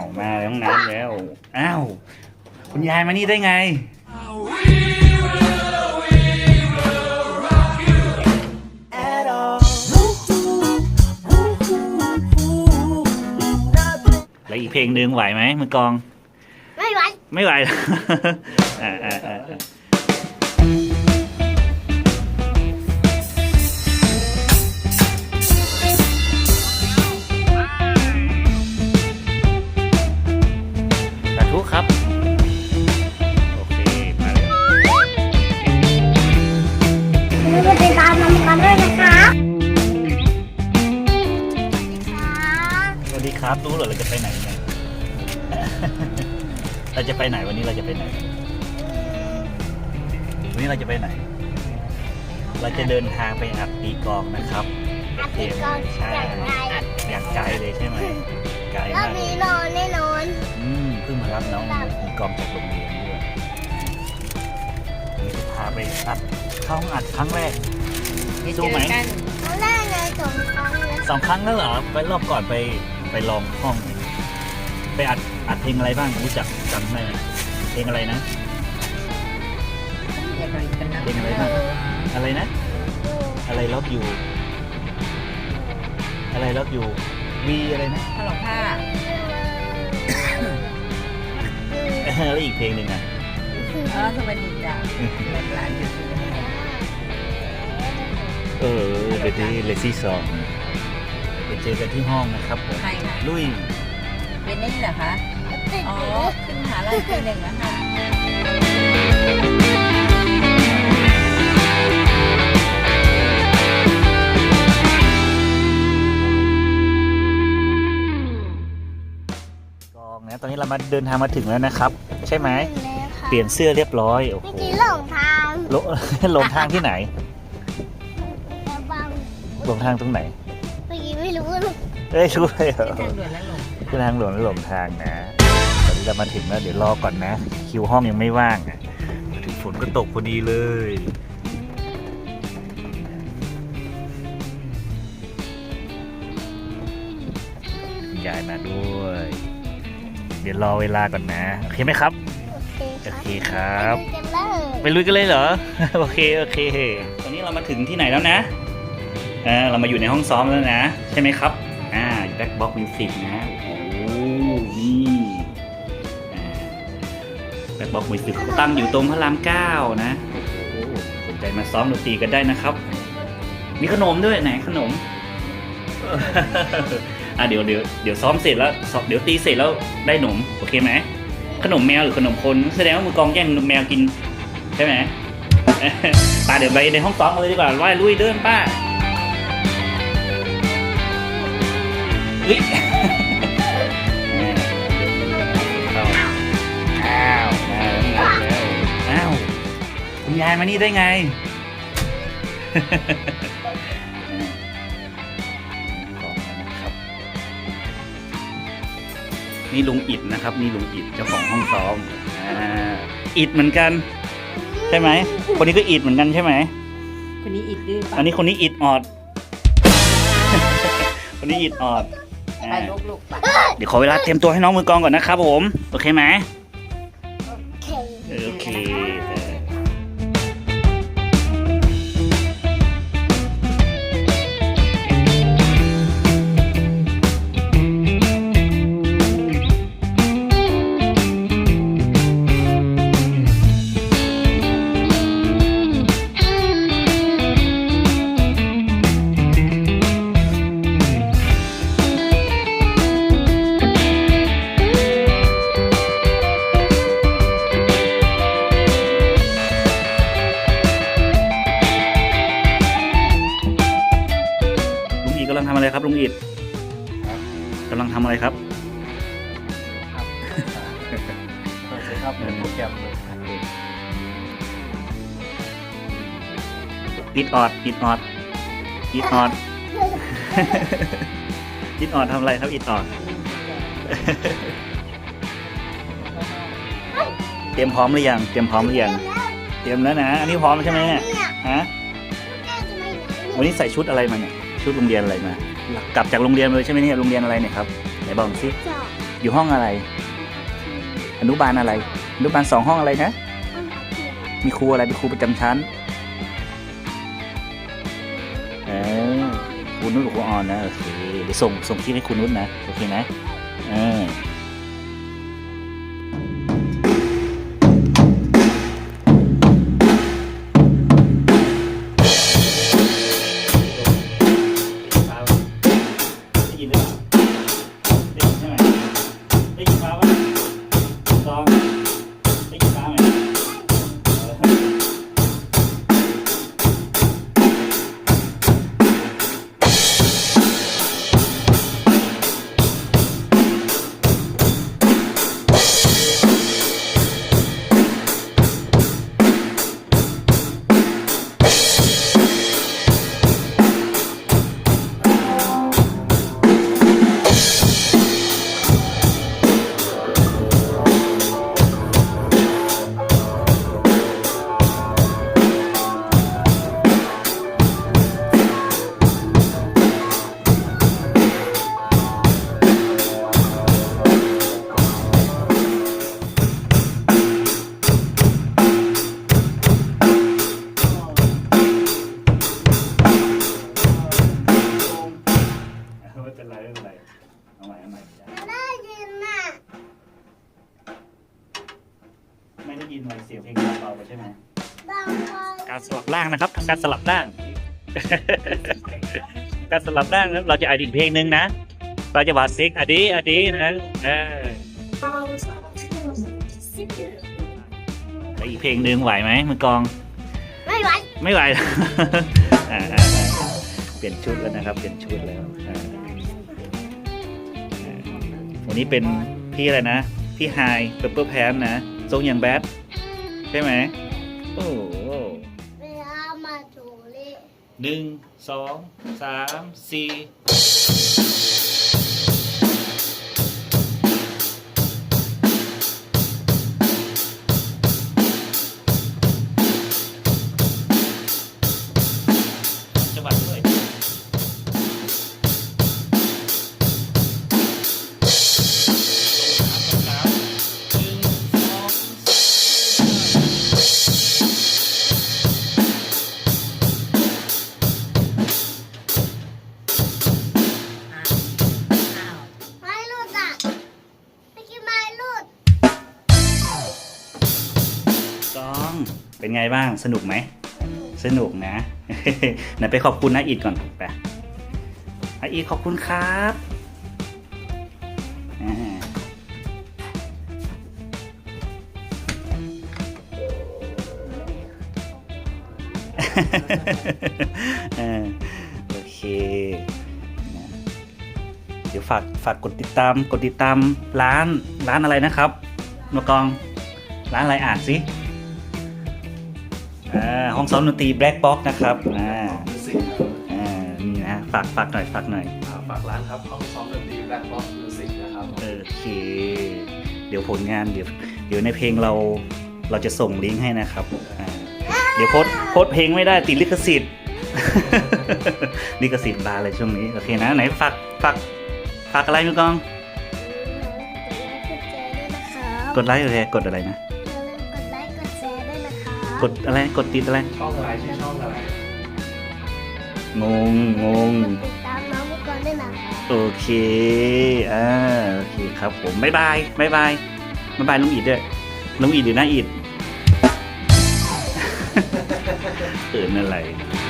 วมาห้องน้ำแล้ว อ้าว คุณยายมานี่ได้ไง แล้วอีกเพลงหนึ่งไหวไหมมือกลอง ไม่ไหว ไม่ไหว อ่าอ่าอ่าอ่า สวัสดีครับรู้เหรอเราจะไปไหนเนี่ยเราจะไปไหนวันนี้เราจะไปไหน วันนี้เราจะไปไหน เราจะเดินทางไปอัดตีกลองนะครับอัดตีกลองใช่อย่างไรอย่างไกลเลยใช่ไหมไกลรอบมากเลนี้ยนอนแน่นอนอืมเพิ่งมารับน้องตีกลองจากโรงเรียนด้วยวันนี้จะพาไปอัดเข้าห้องอัดครั้งแรกสู้ไหม สองครั้งเลยสองครั้งแล้วเหรอ ไปรอบก่อนไปไปลองห้อง ไปอัดอัดเพลงอะไรบ้างรู้จักจำได้ไหมเพลงอะไรนะเพลงอะไรบ้าง อะไรนะ อะไรล็อกอยู่ อะไรล็อกอยู่วีอะไรนะ ถลอกผ้าแล้วอีกเพลงหนึ่งอะเออสวัสดีจ้ะหลานๆอยู่ที่นี่เออ เดี๋ยวนี้เลซี่สองไปเจอกันที่ห้องนะครับผมใครคะ ลุย เป็นนี่เหรอคะติดอ๋ออยู่ขึ้นมหาลัยปีหนึ่งนะคะ กองนะตอนนี้เรามาเดินทางมาถึงแล้วนะครับ ใช่ไหมแล้วค่ะเปลี่ยนเสื้อเรียบร้อย โอ้เมื่อโหกี้หลงทาง หลง หลงทางที่ไหนระวังห ลงทางตรงไหนเมื่อกี้ไม่รู้เลยเอ้ยรู้เลยเหรอทางด่วนและหลงคือทางหลวงหลงทางนะตอนนี้เรามาถึงแล้วเดี๋ยวรอก่อนนะ คิวห้องยังไม่ว่างอะมาถึงฝนก็ตกพอดีเลย ยายมาด้วย เดี๋ยวรอเวลาก่อนนะ โอเคไหมครับ โอเคโอค่ะเคครับ ไปดูกันเลย ไปลุยกันเลยเหรอ โอเค โอเค ตอนนี้เรามาถึงที่ไหนแล้วนะ อ่าเรามาอยู่ในห้องซ้อมแล้วนะ ใช่ไหมครับ อ่าแบ็คบ็อกมิวสิกนะ โอ้โหนี่แบ็คบ็อกมิวสิกตั้งอยู่ตรงพระรามเก้านะสนใจมาซ้อมดนตรีกันได้นะครับ มีขนมด้วยไหนขนมอะเดี๋ยวเดี๋ยวเดี๋ยวซ้อมเสร็จแล้วซ้อมเดี๋ยวตีเสร็จแล้วได้ขนมโอเคไหมขนมแมวหรือขนมคนแสดงว่ามือกองแย่งนมแมวกินใช่ไหมป้าเดี๋ยวไปในห้องซ้อมเลยดีกว่าว่ายลุยเดินป้า ฮ้ยเข้าอ้าวมาแล้วมาแล้วอ้าวคุณยายมานี่ได้ไง นี่ลุงอิดนะครับ นี่ลุงอิดเจ้าของห้องซ้อมอ่าอิดเหมือนกัน ใช่ไหม คนนี้ก็อิดเหมือนกันใช่ไหม คนนี้อิดดื้อปะอันนี้คนนี้อิดออด คนนี้อิดออด ไปอ่าลูกๆไป เดี๋ยวขอเวลาเตรียมตัวให้น้องมือกลองก่อนนะครับผม โอเคไหม อิดออดอิดออดอิดออดอิดออดทำอะไรครับอิดออดเตรียมพร้อมหรือยังเตรียมพร้อมหรือยังเตรียมแล้วนะอันนี้พร้อมแล้วใช่ไหมเนี่ยเนี่ยฮะแม่จะไม่รู้วันนี้ใส่ชุดอะไรมาเนี่ยชุดโรงเรียนอะไรมากลับจากโรงเรียนเลยใช่ไหมเนี่ยโรงเรียนอะไรเนี่ยครับไหนบอกสิจอดอยู่ห้องอะไร อนุบาลอะไรอนุบาลสองห้องอะไรนะมีครูอะไรเป็นครูประจำชั้น คุณนุชกับคุณออนนะโอเคเดี๋ยวส่งส่งคลิปให้คุณนุชนะโอเคไหมเออ เป็นไรไม่เป็นไรเอาใหม่เอาใหม่ได้ยินน่ะไม่ได้ยินอะไรเสียงเพลงเบาๆไปใช่ไหมบางวันการสลับร่างนะครับทำการสลับร่าง การสลับร่างนะครับเราจะอ่านอีกเพลงหนึ่งนะ เราจะบาดซิกอดีอดีนะเออแล้วอีกเพลงหนึ่งไหวไหมมือกลอง ไม่ไหวไม่ไหว อ่าอ่าอ่าเปลี่ยนชุดแล้วนะครับ เปลี่ยนชุดแล้วอ่าอ่า วันนี้เป็นพี่อะไรนะ พี่ไฮเปเปอร์แพนนะ ทรงอย่างแบดใช่ไหมโอ้โหเวลามาถูเลยหนึ่งสองสามสี่ เป็นไงบ้างสนุกไหม สนุกนะไหนไปขอบคุณนะอีดก่อนไปนะอีขอบคุณครับอ่าโอเค เดี๋ยวฝากฝากกดติดตามกดติดตามร้านร้านอะไรนะครับนกกองร้านอะไรอ่านสิ อ่าห้องซ้อมดนตรี Black Box นะครับอ่ามิวสิกครับอ่านี่นะฝากฝากหน่อยฝากหน่อย อ่าฝากร้านครับห้องซ้อมดนตรี Black Box Music นะครับโอเค เดี๋ยวผลงานเดี๋ยวเดี๋ยวในเพลงเราเราจะส่งลิงก์ให้นะครับอ่าเดี๋ยวโพสต์โพสต์เพลงไม่ได้ติดลิขสิทธิ์ ลิขสิทธิ์บานเลยช่วงนี้โอเคนะไหนฝากฝากฝากอะไรมือกอง กดไลค์กดแชร์ด้วยนะครับกดไลค์กดแชร์กดอะไรนะ กดอะไรกดติดอะไรช่องอะไรชื่อช่องอะไรงงงงกดติดตามน้องมุกกรด้วยนะครับโอเคอ่าโอเคครับผมบ๊ายบายบ๊ายบายบ๊ายบายลุงอีดด้วยลุงอีดหรือน้าอีดเออนั่นอะไรบ